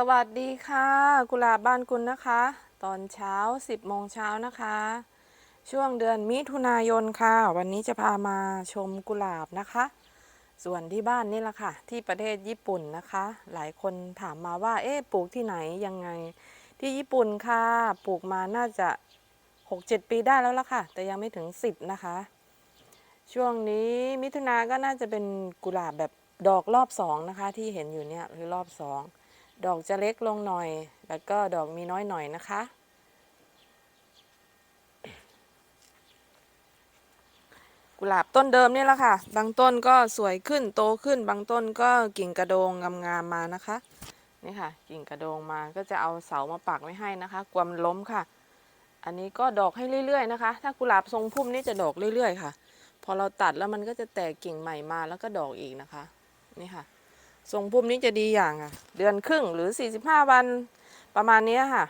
สวัสดีค่ะ กุหลาบบ้านคุณนะคะ ตอนเช้า 10โมงเช้านะคะ ช่วงเดือนมิถุนายนค่ะ วันนี้จะพามาชมกุหลาบนะคะ ส่วนที่บ้านนี่แหละค่ะ ที่ประเทศญี่ปุ่นนะคะ หลายคนถามมาว่า เอ๊ะปลูกที่ไหนยังไง ที่ญี่ปุ่นค่ะ ปลูกมาน่าจะ 6-7 ปีได้แล้วล่ะค่ะ แต่ยังไม่ถึง 10 นะคะ ช่วงนี้มิถุนาก็น่าจะเป็นกุหลาบแบบดอกรอบสองนะคะ ที่เห็นอยู่เนี่ยคือรอบสอง ดอกจะเล็กลงหน่อย แล้วก็ดอกมีน้อยหน่อยนะคะ กุหลาบต้นเดิมนี่แหละค่ะ บางต้นก็สวยขึ้นโตขึ้น บางต้นก็กิ่งกระโดงงามๆมานะคะ นี่ค่ะ กิ่งกระโดงมาก็จะเอาเสามาปักไว้ให้นะคะ กลัวมันล้มค่ะ อันนี้ก็ดอกให้เรื่อยๆนะคะ ถ้ากุหลาบทรงพุ่มนี่จะดอกเรื่อยๆค่ะ พอเราตัดแล้วมันก็จะแตกกิ่งใหม่มาแล้วก็ดอกอีกนะคะ นี่ค่ะ ทรงพุ่มนี้จะดีอย่างอะ เดือนครึ่งหรือ 45 วันประมาณนี้ค่ะ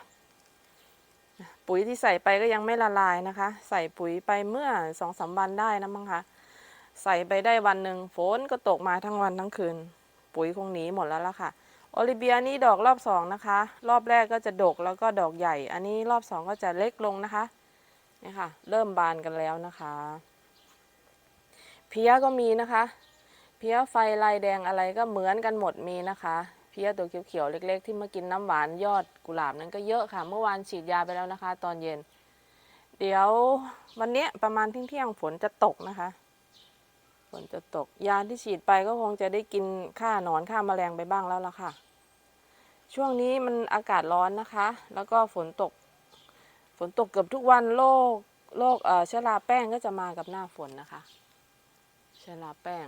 ปุ๋ยที่ใส่ไปก็ยังไม่ละลายนะคะ ใส่ปุ๋ยไปเมื่อสองสามวันได้นะมั้งคะใส่ไปได้วันหนึ่งฝนก็ตกมาทั้งวันทั้งคืน ปุ๋ยคงหนีหมดแล้วล่ะค่ะโอลิเบียนี่ดอกรอบสองนะคะ รอบแรกก็จะดกแล้วก็ดอกใหญ่ อันนี้รอบสองก็จะเล็กลงนะคะนี่ค่ะ เริ่มบานกันแล้วนะคะ เพียก็มีนะคะ เพี้ยไฟลายแดงอะไรก็เหมือนกันหมดมีนะคะ เพี้ยตัวเขียวๆเล็ก ๆ ที่มากินน้ำหวานยอดกุหลาบนั้นก็เยอะค่ะ เมื่อวานฉีดยาไปแล้วนะคะ ตอนเย็น เดี๋ยววันนี้ประมาณเที่ยงๆฝนจะตกนะคะฝนจะตก ยาที่ฉีดไปก็คงจะได้กินฆ่าหนอนฆ่าแมลงไปบ้างแล้วล่ะค่ะ ช่วงนี้มันอากาศร้อนนะคะ แล้วก็ฝนตก ฝนตกเกือบทุกวันโรคโรคเอ่อเชื้อราแป้งก็จะมากับหน้าฝนนะคะเชื้อราแป้ง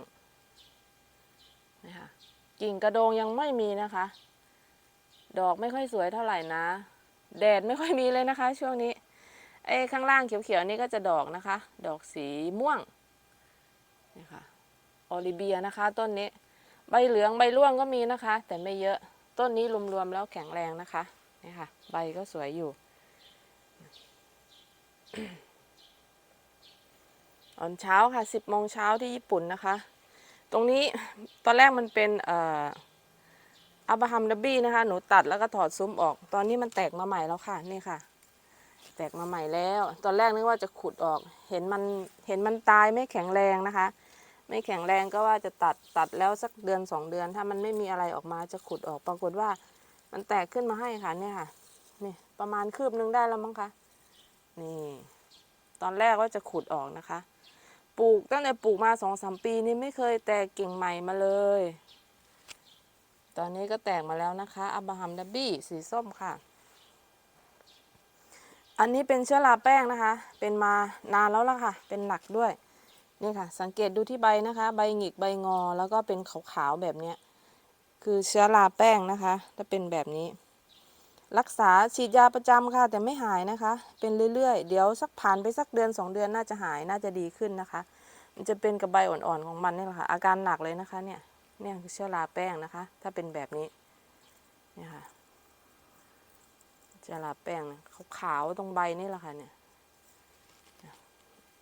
นะคะกิ่งกระโดงยังไม่มีนะคะ ดอกไม่ค่อยสวยเท่าไหร่นะ แดดไม่ค่อยมีเลยนะคะ ช่วงนี้ไอ้ข้างล่างเขียวๆนี่ก็จะดอกนะคะ ดอกสีม่วงนี่ค่ะออลิเบียนะคะ ต้นนี้ ใบเหลืองใบร่วงก็มีนะคะ แต่ไม่เยอะต้นนี้รวมๆแล้วแข็งแรงนะคะนี่ค่ะ ใบก็สวยอยู่ตอนเช้าค่ะ10โมงเช้าที่ญี่ปุ่นนะคะ ตรงนี้ตอนแรกมันเป็นอับราฮัมดับบี้นะคะ หนูตัดแล้วก็ถอดซุ้มออก ตอนนี้มันแตกมาใหม่แล้วค่ะ นี่ค่ะ แตกมาใหม่แล้ว ตอนแรกนึกว่าจะขุดออก เห็นมันเห็นมันตายไม่แข็งแรงนะคะ ไม่แข็งแรงก็ว่าจะตัดตัดแล้วสักเดือนสองเดือน ถ้ามันไม่มีอะไรออกมาจะขุดออก ปรากฏว่า มันแตกขึ้นมาให้ค่ะเนี่ยค่ะ นี่ประมาณคืบนึงได้แล้วมั้งคะ นี่ ตอนแรกว่าจะขุดออกนะคะ ปลูกตั้งแต่ปลูกมาสองสามปีนี่ไม่เคยแตกกิ่งใหม่มาเลย ตอนนี้ก็แตกมาแล้วนะคะ อับราฮัมดับบี้สีส้มค่ะ อันนี้เป็นเชื้อราแป้งนะคะ เป็นมานานแล้วล่ะค่ะ เป็นหนักด้วย นี่ค่ะ สังเกตดูที่ใบนะคะ ใบหงิกใบงอ แล้วก็เป็นขาวๆแบบเนี้ย คือเชื้อราแป้งนะคะถ้าเป็นแบบนี้ รักษาฉีดยาประจำค่ะ แต่ไม่หายนะคะ เป็นเรื่อยๆ เดี๋ยวสักผ่านไปสักเดือนสองเดือนน่าจะหายน่าจะดีขึ้นนะคะ มันจะเป็นกับใบอ่อนๆของมันนี่แหละค่ะ อาการหนักเลยนะคะ เนี่ยเนี่ยคือเชื้อราแป้งนะคะ ถ้าเป็นแบบนี้เนี่ยค่ะเชื้อราแป้งเนี่ยขาวๆตรงใบนี่แหละค่ะเนี่ย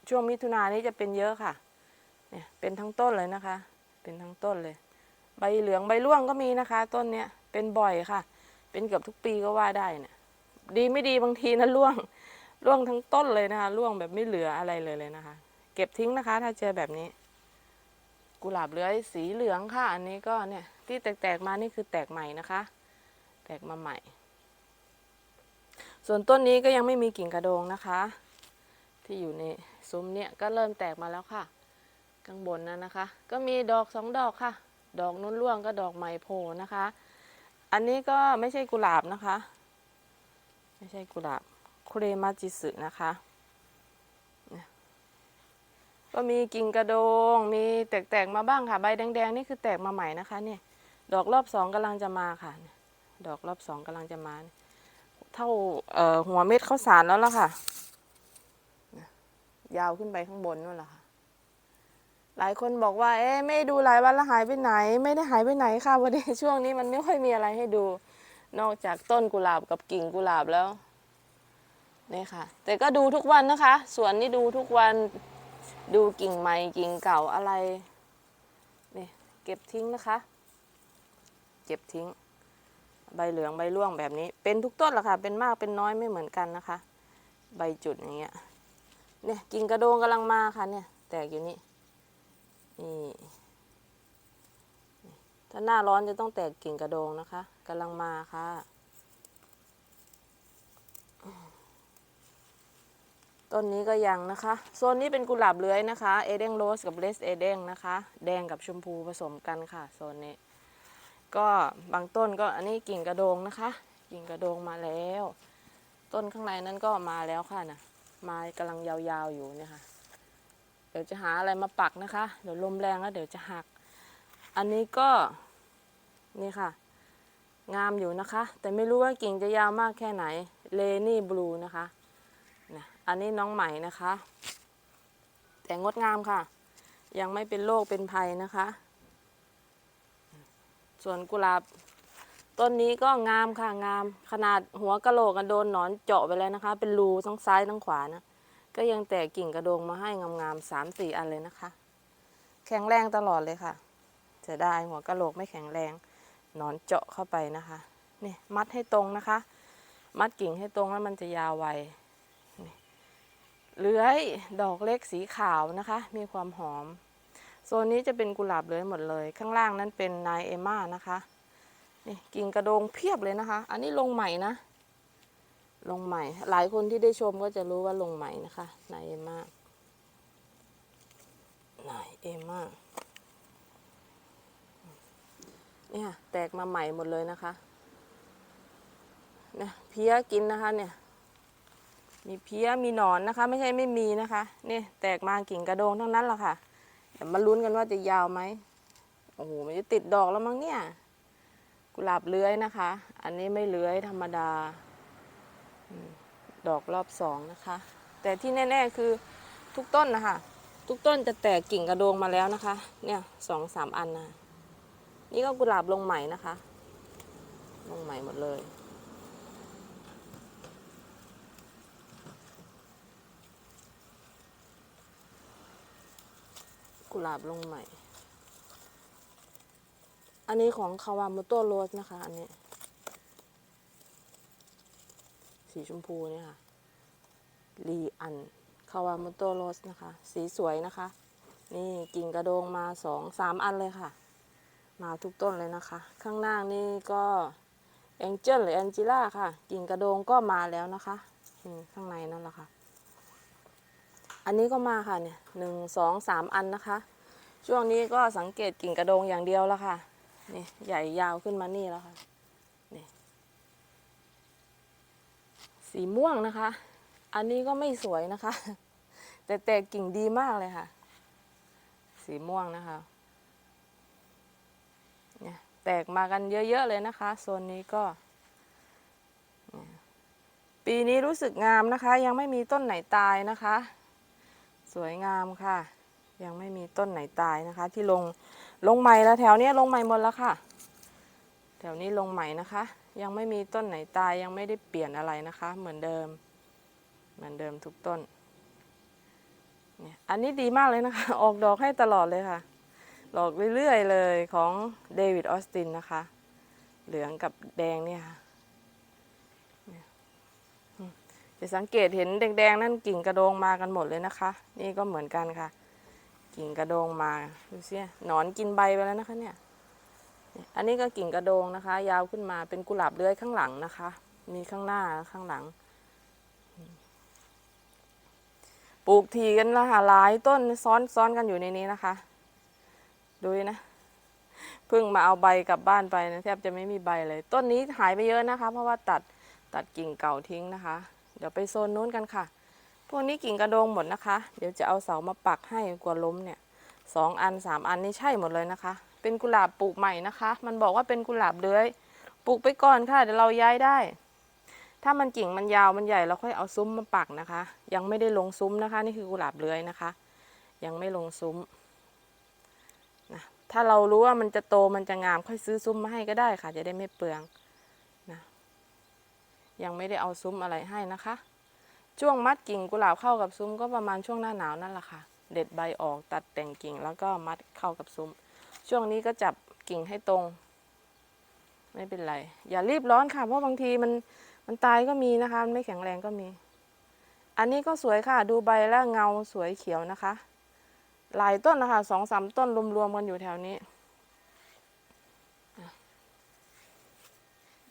ช่วงมิถุนายนนี้จะเป็นเยอะค่ะ เนี่ยเป็นทั้งต้นเลยนะคะ เป็นทั้งต้นเลย ใบเหลืองใบร่วงก็มีนะคะ ต้นเนี้ยเป็นบ่อยค่ะ เป็นเกือบทุกปีก็ว่าได้เนี่ยดีไม่ดีบางทีนะร่วงร่วงทั้งต้นเลยนะคะร่วงแบบไม่เหลืออะไรเลยเลยนะคะ เก็บทิ้งนะคะ ถ้าเจอแบบนี้ กุหลาบเลื้อยสีเหลืองค่ะ อันนี้ก็เนี่ย ที่แตกๆมานี่คือแตกใหม่นะคะ แตกมาใหม่ ส่วนต้นนี้ก็ยังไม่มีกิ่งกระโดงนะคะ ที่อยู่ในซุ้มเนี่ยก็เริ่มแตกมาแล้วค่ะข้างบนนั้นนะคะ ก็มีดอกสองดอกค่ะ ดอกนู้นร่วงก็ดอกใหม่โผล่นะคะ อันนี้ก็ไม่ใช่กุหลาบนะคะ ไม่ใช่กุหลาบคุเรมาจิสึนะคะ ก็มีกิ่งกระโดง มีแตกๆมาบ้างค่ะ ใบแดงๆนี่คือแตกมาใหม่นะคะเนี่ย ดอกรอบสองกำลังจะมาค่ะ ดอกรอบสองกำลังจะมา เท่าหัวเม็ดข้าวสารแล้วล่ะค่ะยยาวขึ้นไปข้างบนนู่นแหละค่ะ หลายคนบอกว่า เอ๊ะไม่ดูหลายวันแล้วหายไปไหน ไม่ได้หายไปไหนค่ะวันนี้ช่วงนี้มันไม่ค่อยมีอะไรให้ดู นอกจากต้นกุหลาบกับกิ่งกุหลาบแล้วนี่ค่ะ แต่ก็ดูทุกวันนะคะสวนนี่ดูทุกวันดูกิ่งใหม่กิ่งเก่าอะไรนี่เก็บทิ้งนะคะ เก็บทิ้ง ใบเหลืองใบร่วงแบบนี้ เป็นทุกต้นแหละค่ะ เป็นมากเป็นน้อยไม่เหมือนกันนะคะ ใบจุดอย่างเงี้ยเนี่ยกิ่งกระโดงกำลังมาค่ะเนี่ย แตกอยู่นี่ นี่ ถ้าหน้าร้อนจะต้องแตกกิ่งกระโดงนะคะกำลังมาค่ะ ต้นนี้ก็ยังนะคะ โซนนี้เป็นกุหลาบเลื้อยนะคะ เอเดงโรสกับเลสเอเดงนะคะ แดงกับชมพูผสมกันค่ะ โซนนี้ ก็บางต้นก็อันนี้กิ่งกระโดงนะคะ กิ่งกระโดงมาแล้ว ต้นข้างในนั้นก็มาแล้วค่ะนะมากำลังยาวๆอยู่เนี่ยค่ะ ดี๋ยวจะหาอะไรมาปักนะคะ เดี๋ยวลมแรงแล้วเดี๋ยวจะหัก อันนี้ก็นี่ค่ะ งามอยู่นะคะ แต่ไม่รู้ว่ากิ่งจะยาวมากแค่ไหนเลนี่บลูนะคะนะอันนี้น้องใหม่นะคะ แต่งดงามค่ะ ยังไม่เป็นโรคเป็นภัยนะคะ ส่วนกุหลาบต้นนี้ก็งามค่ะงามขนาดหัวกะโหลกโดนหนอนเจาะไปแล้วนะคะ เป็นรูทั้งซ้ายทั้งขวานะ ก็ยังแตกกิ่งกระโดงมาให้งามๆสามสี่อันเลยนะคะ แข็งแรงตลอดเลยค่ะเสียดายหัวกะโหลกไม่แข็งแรงนอนเจาะเข้าไปนะคะนี่มัดให้ตรงนะคะ มัดกิ่งให้ตรงแล้วมันจะยาวไวเลื้อยดอกเล็กสีขาวนะคะ มีความหอมโซนนี้จะเป็นกุหลาบเลื้อยหมดเลย ข้างล่างนั้นเป็นนายเอม่านะคะนี่กิ่งกระโดงเพียบเลยนะคะ อันนี้ลงใหม่นะ ลงใหม่ หลายคนที่ได้ชมก็จะรู้ว่าลงใหม่นะคะนายเอมานายเอมาเนี่ยแตกมาใหม่หมดเลยนะคะเนี่ยเพี้ยกินนะคะเนี่ย มีเพี้ยมีหนอนนะคะ ไม่ใช่ไม่มีนะคะเนี่ยแตกมากิ่งกระโดงทั้งนั้นแหละค่ะเดี๋ยวมาลุ้นกันว่าจะยาวไหมโอ้โหมันจะติดดอกแล้วมั้งเนี่ย กุหลาบเลื้อยนะคะ อันนี้ไม่เลื้อยธรรมดา ดอกรอบสองนะคะ แต่ที่แน่ๆคือทุกต้นนะคะ ทุกต้นจะแตกกิ่งกระโดงมาแล้วนะคะ เนี่ยสองสามอันนะนี่ก็กุหลาบลงใหม่นะคะ ลงใหม่หมดเลย กุหลาบลงใหม่ อันนี้ของคาวามุโตโรสนะคะ อันนี้ สีชมพูเนี่ยค่ะลีอันคาวามุโตโรสนะคะ สีสวยนะคะ นี่กิ่งกระโดงมาสองสามอันเลยค่ะ มาทุกต้นเลยนะคะ ข้างล่างนี่ก็แองเจิลหรือแองจิล่าค่ะ กิ่งกระโดงก็มาแล้วนะคะอืมข้างในนั่นแหละค่ะ อันนี้ก็มาค่ะเนี่ยหนึ่งสองสามอันนะคะ ช่วงนี้ก็สังเกตกิ่งกระโดงอย่างเดียวแล้วค่ะ นี่ใหญ่ยาวขึ้นมานี่แล้วค่ะ สีม่วงนะคะ อันนี้ก็ไม่สวยนะคะ แต่แตกกิ่งดีมากเลยค่ะ สีม่วงนะคะเนี่ยแตกมากันเยอะๆเลยนะคะโซนนี้ก็ปีนี้รู้สึกงามนะคะ ยังไม่มีต้นไหนตายนะคะ สวยงามค่ะ ยังไม่มีต้นไหนตายนะคะ ที่ลงลงใหม่แล้วแถวเนี้ยลงใหม่หมดแล้วค่ะ แถวนี้ลงใหม่นะคะ ยังไม่มีต้นไหนตายยังไม่ได้เปลี่ยนอะไรนะคะ เหมือนเดิม เหมือนเดิมทุกต้นเนี่ยอันนี้ดีมากเลยนะคะ ออกดอกให้ตลอดเลยค่ะดอกเรื่อยๆเลยของเดวิดออสตินนะคะ เหลืองกับแดงเนี่ยค่ะจะสังเกตเห็นแดงๆนั่นกิ่งกระโดงมากันหมดเลยนะคะ นี่ก็เหมือนกันค่ะ กิ่งกระโดงมาดูสิหนอนกินใบไปแล้วนะคะเนี่ย อันนี้ก็กิ่งกระโดงนะคะ ยาวขึ้นมาเป็นกุหลาบเลื้อยข้างหลังนะคะ มีข้างหน้าข้างหลัง ปลูกทีกันละค่ะหลายต้นซ้อนซ้อนกันอยู่ในนี้นะคะ ดูนะเพิ่งมาเอาใบกลับบ้านไปนะแทบจะไม่มีใบเลย ต้นนี้หายไปเยอะนะคะ เพราะว่าตัดตัดกิ่งเก่าทิ้งนะคะ เดี๋ยวไปโซนนู้นกันค่ะ พวกนี้กิ่งกระโดงหมดนะคะ เดี๋ยวจะเอาเสามาปักให้กลัวล้มเนี่ยสองอันสามอันนี่ใช่หมดเลยนะคะ เป็นกุหลาบปลูกใหม่นะคะ มันบอกว่าเป็นกุหลาบเลื้อย ปลูกไปก่อนค่ะ เดี๋ยวเราย้ายได้ ถ้ามันกิ่งมันยาวมันใหญ่เราค่อยเอาซุ้มมาปักนะคะ ยังไม่ได้ลงซุ้มนะคะ นี่คือกุหลาบเลื้อยนะคะ ยังไม่ลงซุ้มนะถ้าเรารู้ว่ามันจะโตมันจะงามค่อยซื้อซุ้มมาให้ก็ได้ค่ะ จะได้ไม่เปลืองนะยังไม่ได้เอาซุ้มอะไรให้นะคะ ช่วงมัดกิ่งกุหลาบเข้ากับซุ้มก็ประมาณช่วงหน้าหนาวนั่นแหละค่ะ เด็ดใบออกตัดแต่งกิ่งแล้วก็มัดเข้ากับซุ้ม ช่วงนี้ก็จับกิ่งให้ตรง ไม่เป็นไร อย่ารีบร้อนค่ะ เพราะบางทีมันมันตายก็มีนะคะมันไม่แข็งแรงก็มี อันนี้ก็สวยค่ะ ดูใบแล้วเงาสวยเขียวนะคะ หลายต้นนะคะสองสามต้นรวมๆกันอยู่แถวนี้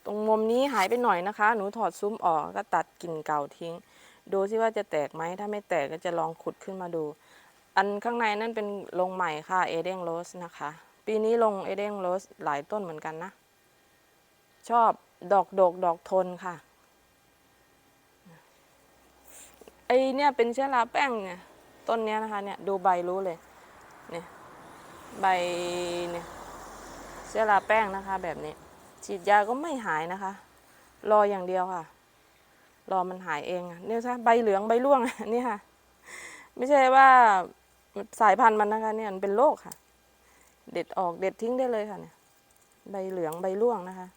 ตรงมุมนี้หายไปหน่อยนะคะ หนูถอดซุ้มออกก็ตัดกิ่งเก่าทิ้ง ดูซิว่าจะแตกไหมถ้าไม่แตกก็จะลองขุดขึ้นมาดู อันข้างในนั่นเป็นลงใหม่ค่ะเอเดงโรสนะคะ ปีนี้ลงเอเดงโรสหลายต้นเหมือนกันนะ ชอบดอกดกดอกทนค่ะ ไอเนี่ยเป็นเชื้อราแป้งเนี่ย ต้นเนี้ยนะคะเนี่ยดูใบรู้เลย เนี่ยใบเนี่ยเชื้อราแป้งนะคะ แบบนี้ ฉีดยาก็ไม่หายนะคะ รออย่างเดียวค่ะ รอมันหายเองเนี่ยใช่ใบเหลืองใบร่วงนี่ค่ะ ไม่ใช่ว่า สายพันธุ์มันนะคะเนี่ยมันเป็นโรคค่ะ เด็ดออกเด็ดทิ้งได้เลยค่ะเนี่ยใบเหลืองใบร่วงนะคะ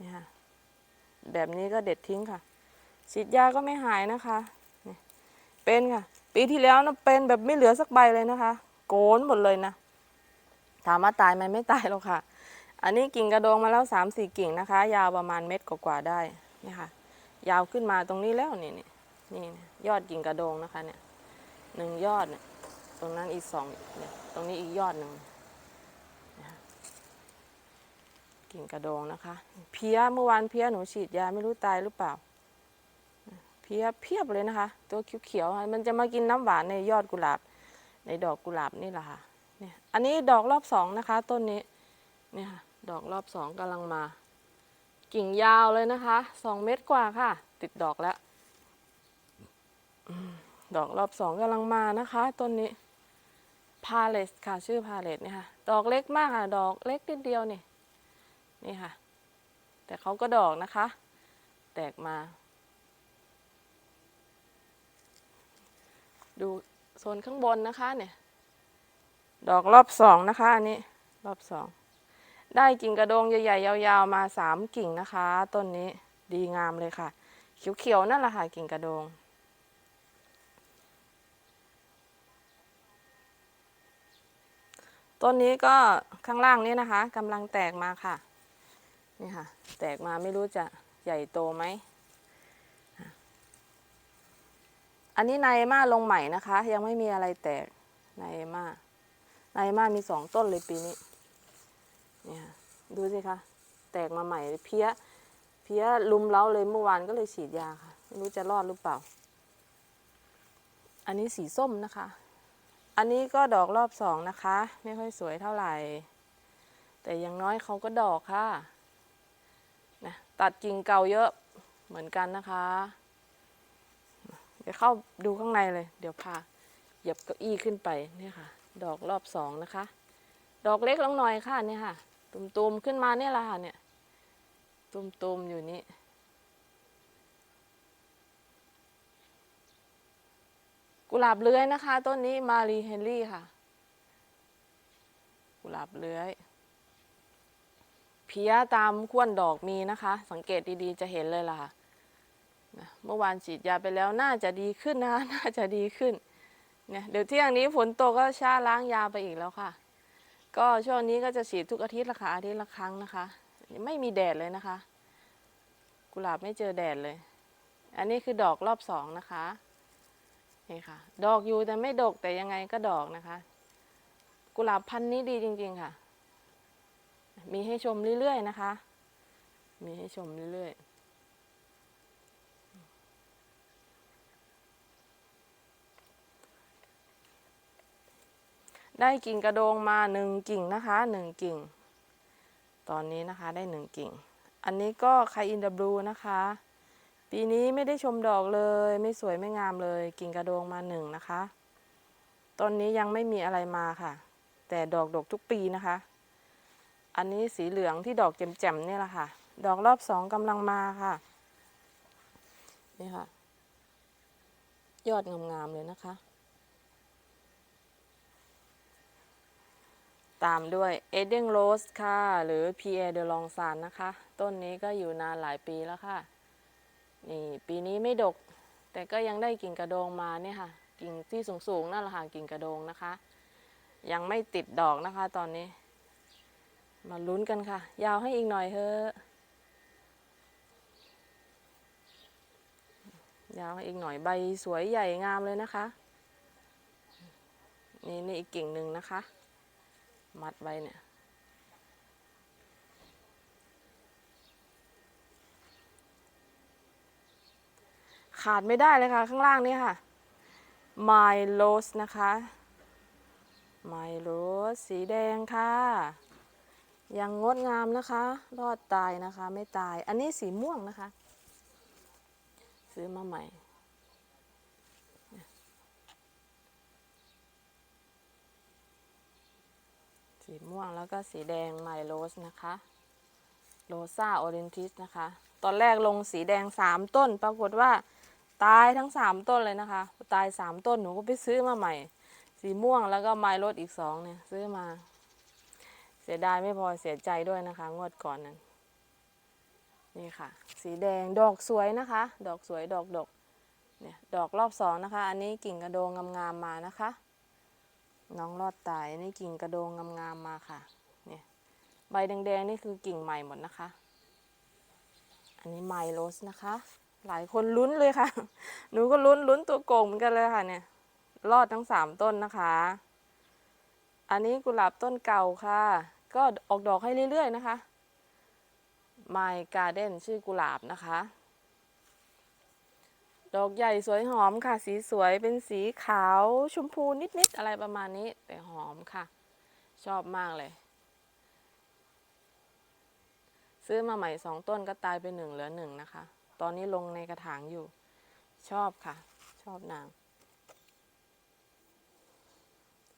นี่ค่ะแบบนี้ก็เด็ดทิ้งค่ะฉีดยาก็ไม่หายนะคะเป็นค่ะ ปีที่แล้วนะเป็นแบบไม่เหลือสักใบเลยนะคะ โกนหมดเลยนะถามว่าตายไหมไม่ตายหรอกค่ะ อันนี้กิ่งกระโดงมาแล้วสามสี่กิ่งนะคะ ยาวประมาณเม็ดกว่าๆได้นี่ค่ะ ยาวขึ้นมาตรงนี้แล้วนี่นี่นี่ยอดกิ่งกระโดงนะคะเนี่ยหนึ่งยอดเนี่ย ตรงนั้นอีกสองเนี่ยตรงนี้อีกยอดหนึ่งนะคะกิ่งกระโดงนะคะ เพี้ยเมื่อวานเพี้ยหนูฉีดยาไม่รู้ตายหรือเปล่า เพี้ยเพียบเลยนะคะ ตัวเขียวๆมันจะมากินน้ำหวานในยอดกุหลาบ ในดอกกุหลาบนี่แหละค่ะเนี่ยอันนี้ดอกรอบสองนะคะ ต้นนี้เนี่ยค่ะดอกรอบสองกำลังมา กิ่งยาวเลยนะคะสองเมตรกว่าค่ะ ติดดอกแล้วดอกรอบสองกำลังมานะคะ ต้นนี้ พาเลสค่ะชื่อพาเลสเนี่ยค่ะ ดอกเล็กมากค่ะ ดอกเล็กนิดเดียวนี่นี่ค่ะ แต่เขาก็ดอกนะคะ แตกมา ดูโซนข้างบนนะคะเนี่ย ดอกรอบสองนะคะ อันนี้รอบสองได้กิ่งกระโดงใหญ่ๆยาวๆมาสามกิ่งนะคะต้นนี้ดีงามเลยค่ะ เขียวๆนั่นแหละค่ะกิ่งกระโดง ต้นนี้ก็ข้างล่างนี้นะคะกำลังแตกมาค่ะ นี่ค่ะ แตกมาไม่รู้จะใหญ่โตไหม อันนี้ไนมาลงใหม่นะคะ ยังไม่มีอะไรแตกไนมาไนมามีสองต้นเลยปีนี้เนี่ยค่ะดูสิคะแตกมาใหม่เพี้ยเพี้ยลุมเล้าเลยเมื่อวานก็เลยฉีดยาค่ะ ไม่รู้จะรอดหรือเปล่า อันนี้สีส้มนะคะ อันนี้ก็ดอกรอบสองนะคะ ไม่ค่อยสวยเท่าไหร่ แต่อยังน้อยเขาก็ดอกค่ะนะตัดกิ่งเก่าเยอะเหมือนกันนะคะ เดี๋ยวเข้าดูข้างในเลย เดี๋ยวพาเหยียบเก้าอี้ขึ้นไปเนี่ยค่ะ ดอกรอบสองนะคะ ดอกเล็กลงหน่อยค่ะเนี่ยค่ะ ตุ่มๆขึ้นมาเนี่ยละค่ะเนี่ย ตุ่มๆอยู่นี่ กุหลาบเลื้อยนะคะ ต้นนี้มารีเฮนรี่ค่ะ กุหลาบเลื้อย เพี้ยตามขั้วดอกมีนะคะ สังเกตดีๆจะเห็นเลยล่ะค่ะนะเมื่อวานฉีดยาไปแล้วน่าจะดีขึ้นนะคะน่าจะดีขึ้นเนี่ยเดี๋ยวเที่ยงนี้ฝนตกก็ชาล้างยาไปอีกแล้วค่ะ ก็ช่วงนี้ก็จะฉีดทุกอาทิตย์ละค่ะอาทิตย์ละครั้งนะคะ ไม่มีแดดเลยนะคะ กุหลาบไม่เจอแดดเลย อันนี้คือดอกรอบสองนะคะ นี่ค่ะ ดอกอยู่แต่ไม่ดกแต่ยังไงก็ดอกนะคะ กุหลาบพันธุ์นี้ดีจริง ๆค่ะ มีให้ชมเรื่อยๆนะคะ มีให้ชมเรื่อยๆได้กิ่งกระโดงมาหนึ่งกิ่งนะคะหนึ่งกิ่ง ตอนนี้นะคะได้หนึ่งกิ่ง อันนี้ก็ไคอินดับลูนะคะ ปีนี้ไม่ได้ชมดอกเลย ไม่สวยไม่งามเลย กิ่งกระโดงมาหนึ่งนะคะต้นนี้ยังไม่มีอะไรมาค่ะ แต่ดอกดกทุกปีนะคะ อันนี้สีเหลืองที่ดอกแจ่มๆเนี่ยแหละค่ะ ดอกรอบสองกำลังมาค่ะ นี่ค่ะ ยอดงามๆเลยนะคะ ตามด้วยเอเดนโรสค่ะ หรือ p ีเอเดลองซานนะคะ ต้นนี้ก็อยู่นานหลายปีแล้วค่ะ นี่ปีนี้ไม่ดก แต่ก็ยังได้กิ่งกระโดงมาเนี่ยค่ะ กิ่งที่สูงๆนั่นแหละค่ะกิ่งกระโดงนะคะ ยังไม่ติดดอกนะคะ ตอนนี้ มาลุ้นกันค่ะ ยาวให้อีกหน่อยเถอะยาวให้อีกหน่อยใบสวยใหญ่งามเลยนะคะ นี่นี่อีกกิ่งหนึ่งนะคะ มัดไว้เนี่ย ขาดไม่ได้เลยค่ะ ข้างล่างนี่ค่ะ My Rose นะคะ My Rose สีแดงค่ะ ยังงดงามนะคะ รอดตายนะคะ ไม่ตาย อันนี้สีม่วงนะคะ ซื้อมาใหม่สีม่วงแล้วก็สีแดง My Rose นะคะโรซาโอเรนทิสนะคะ ตอนแรกลงสีแดงสามต้น ปรากฏว่า ตายทั้งสามต้นเลยนะคะ ตายสามต้นหนูก็ไปซื้อมาใหม่ สีม่วงแล้วก็ไมล์รถอีกสองเนี่ยซื้อมา เสียดายไม่พอเสียใจด้วยนะคะ งวดก่อนนั้น นี่ค่ะ สีแดงดอกสวยนะคะ ดอกสวยดอกดกเนี่ยดอกรอบสองนะคะ อันนี้กิ่งกระโดงงามๆมานะคะ น้องรอดตายอันนี้กิ่งกระโดงงามๆมาค่ะเนี่ยใบแดงๆนี่คือกิ่งใหม่หมดนะคะ อันนี้ไมล์โรสนะคะ หลายคนลุ้นเลยค่ะ หนูก็ลุ้นลุ้นตัวโกงเหมือนกันเลยค่ะเนี่ย รอดทั้งสามต้นนะคะ อันนี้กุหลาบต้นเก่าค่ะ ก็ออกดอกให้เรื่อยๆนะคะ My Garden ชื่อกุหลาบนะคะ ดอกใหญ่สวยหอมค่ะ สีสวยเป็นสีขาวชมพูนิดๆ อะไรประมาณนี้แต่หอมค่ะ ชอบมากเลยซื้อมาใหม่สองต้นก็ตายไปหนึ่งเหลือหนึ่งนะคะ ตอนนี้ลงในกระถางอยู่ ชอบค่ะ ชอบนาง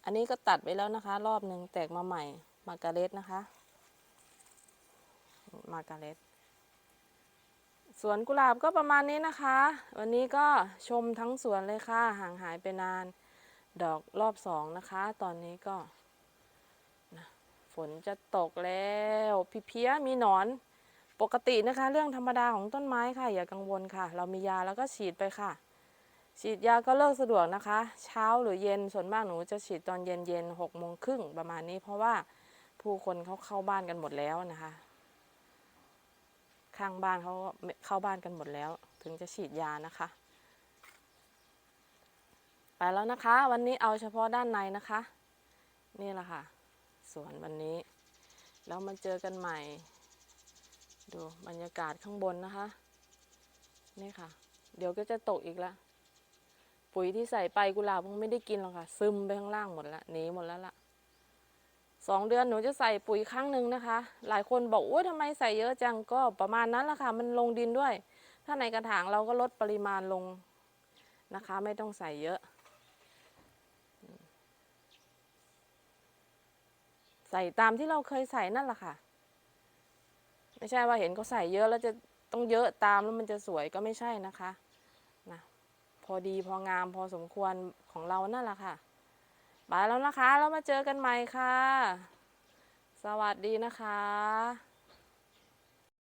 อันนี้ก็ตัดไปแล้วนะคะ รอบหนึ่งแตกมาใหม่มาการเรตนะคะมาการเรตสวนกุหลาบก็ประมาณนี้นะคะ วันนี้ก็ชมทั้งสวนเลยค่ะ ห่างหายไปนาน ดอกรอบสองนะคะ ตอนนี้ก็นะฝนจะตกแล้ว พี่เพี้ยมีหนอน ปกตินะคะ เรื่องธรรมดาของต้นไม้ค่ะ อย่ากังวลค่ะ เรามียาแล้วก็ฉีดไปค่ะ ฉีดยาก็เลิกสะดวกนะคะ เช้าหรือเย็นส่วนมากหนูจะฉีดตอนเย็นเย็นหกโมงครึ่งประมาณนี้เพราะว่าผู้คนเขาเข้าบ้านกันหมดแล้วนะคะ ข้างบ้านเขาก็เข้าบ้านกันหมดแล้ว ถึงจะฉีดยานะคะไปแล้วนะคะ วันนี้เอาเฉพาะด้านในนะคะ นี่แหละค่ะสวนวันนี้แล้วมาเจอกันใหม่ ดูบรรยากาศข้างบนนะคะ นี่ค่ะ เดี๋ยวก็จะตกอีกล้วปุ๋ยที่ใส่ไปกุหลาบคงไม่ได้กินหรอกค่ะ ซึมไปข้างล่างหมดแล้วหนีหมดแล้วล่ะสองเดือนหนูจะใส่ปุ๋ยครั้งหนึ่งนะคะ หลายคนบอกโอ้ยทำไมใส่เยอะจังก็ประมาณนั้นแหละค่ะ มันลงดินด้วย ถ้าในกระถางเราก็ลดปริมาณลงนะคะ ไม่ต้องใส่เยอะ ใส่ตามที่เราเคยใส่นั่นแหละค่ะ ไม่ใช่ว่าเห็นเขาใส่เยอะแล้วจะต้องเยอะตามแล้วมันจะสวยก็ไม่ใช่นะคะนะพอดีพองามพอสมควรของเรานั่นแหละค่ะไปแล้วนะคะ แล้วมาเจอกันใหม่ค่ะ สวัสดีนะคะ